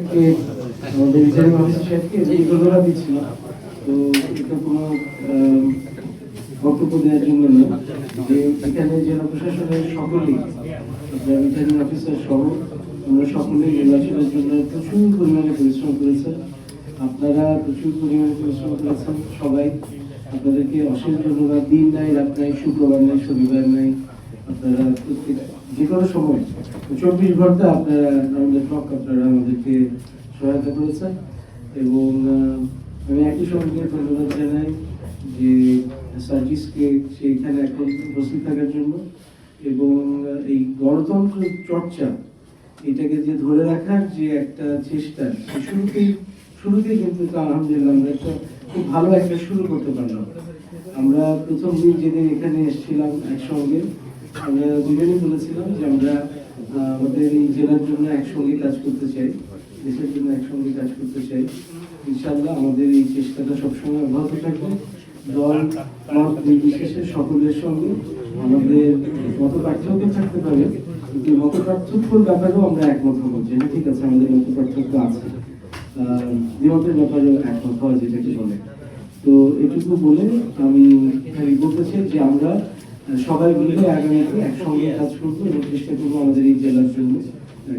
আমাদের returning officer সাহেবকে এই ধন্যবাদ দিচ্ছি তো এটা কোনো বক্তব্য দেওয়ার জন্য যে এখানে জেলা প্রশাসনের সকলেই রিটার্নিং অফিসার সহ, আমরা সকলেই নির্বাচনের জন্য প্রচুর পরিমাণে পরিশ্রম করেছেন আপনারা প্রচুর পরিমাণে পরিশ্রম করেছেন, সবাই। আপনাদেরকে অশেষ ধন্যবাদ। দিন নাই, রাত নাই, শুক্রবার নাই, শনিবার নাই। আপনারা প্রত্যেক যে কোনো সময় চব্বিশ ঘণ্টা আপনারা আমাদের আপনারা আমাদেরকে সহায়তা করেছেন এবং আমি একই সঙ্গে ধন্যবাদ জানাই যে সার্জিসকে সেইখানে এখন উপস্থিত থাকার জন্য এবং এই গণতন্ত্র চর্চা, এটাকে যে ধরে রাখার যে একটা চেষ্টা শুরুতেই শুরুতেই কিন্তু আলহামদুলিল্লাহ আমরা একটা খুব ভালো একটা শুরু করতে পারলাম। আমরা প্রথম দিন যেদিন এখানে এসেছিলাম একসঙ্গে আমরা দুজনেই বলেছিলাম যে আমরা আমাদের এই জেলার জন্য একসঙ্গে কাজ করতে চাই, দেশের জন্য একসঙ্গে কাজ করতে চাই। ইনশাআল্লাহ আমাদের এই চেষ্টাটা সবসময় অব্যাহত থাকবে। দল নির্বিশেষে সকলের সঙ্গে আমাদের মত পার্থক্য থাকতে পারে। কিন্তু মত পার্থক্যর ব্যাপারেও আমরা একমত হব যে ঠিক আছে, আমাদের মত পার্থক্য আছে দ্বিমতের ব্যাপারেও একমত হওয়া যেটাকে বলে। তো এটুকু বলে আমি বলতে চাই যে আমরা সবাই মিলে আগামীতে একসঙ্গে কাজ করব এবং চেষ্টা করব আমাদের এই জেলার জন্য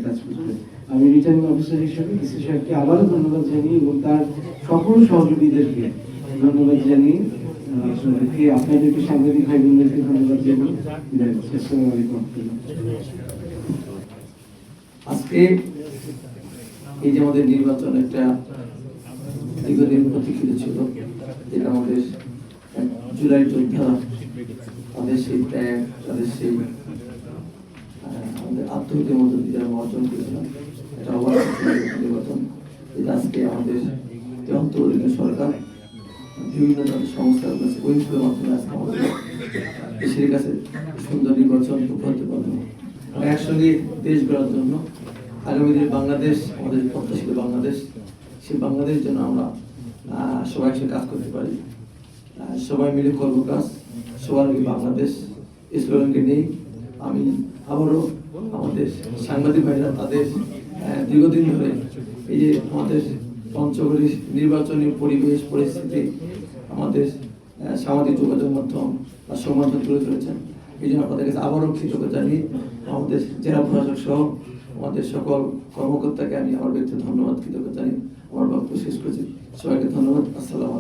কাজ করতে। আমি রিটার্নিং অফিসার হিসেবে ডিসি সাহেবকে আবারও ধন্যবাদ জানিয়ে এবং তার সকল সহযোগীদেরকে ধন্যবাদ জানিয়ে আপনাদেরকে আপনাদেরকে সাংবাদিক ভাই বোনদেরকে ধন্যবাদ জানিয়ে বিদায় করছি আসসালামু আলাইকুম। আজকে এই যে আমাদের নির্বাচন একটা দীর্ঘদিন প্রতীক্ষিত ছিল যেটা আমাদের জুলাই যোদ্ধারা তাদের সেই ত্যাগ তাদের সেই আমাদের আত্মহত্যের দিয়ে আমরা অর্জন করেছিলাম। এটা অবাক আজকে আমাদের যে সরকার বিভিন্ন ধরনের সংস্থার কাছে ঐক্যের মাধ্যমে আজকে আমাদের দেশের কাছে সুন্দর নির্বাচন করতে পারব। একসঙ্গে দেশ গড়ার জন্য আগামী দিনে বাংলাদেশ, আমাদের প্রত্যাশিত বাংলাদেশ, সেই বাংলাদেশের জন্য আমরা সবাই একসাথে কাজ করতে পারি। সবাই মিলে করব কাজ। আগে বাংলাদেশ এই স্লোগানকে নিয়েই আমি আবারও আমাদের সাংবাদিক ভাইরা তাদের দীর্ঘদিন ধরে এই যে আমাদের পঞ্চগড়ি নির্বাচনী পরিবেশ, পরিস্থিতি আমাদের সামাজিক যোগাযোগ মাধ্যম বা সমাধান তুলে ধরেছেন এই জন্য আপনাদের কাছে আবারও কৃতজ্ঞতা জানিয়ে আমাদের জেলা প্রশাসক সহ আমাদের সকল কর্মকর্তাকে আমি আমার ব্যক্তি ধন্যবাদ, কৃতজ্ঞতা জানিয়ে আমার বক্তব্য শেষ করছি। সবাইকে ধন্যবাদ। আসসালামু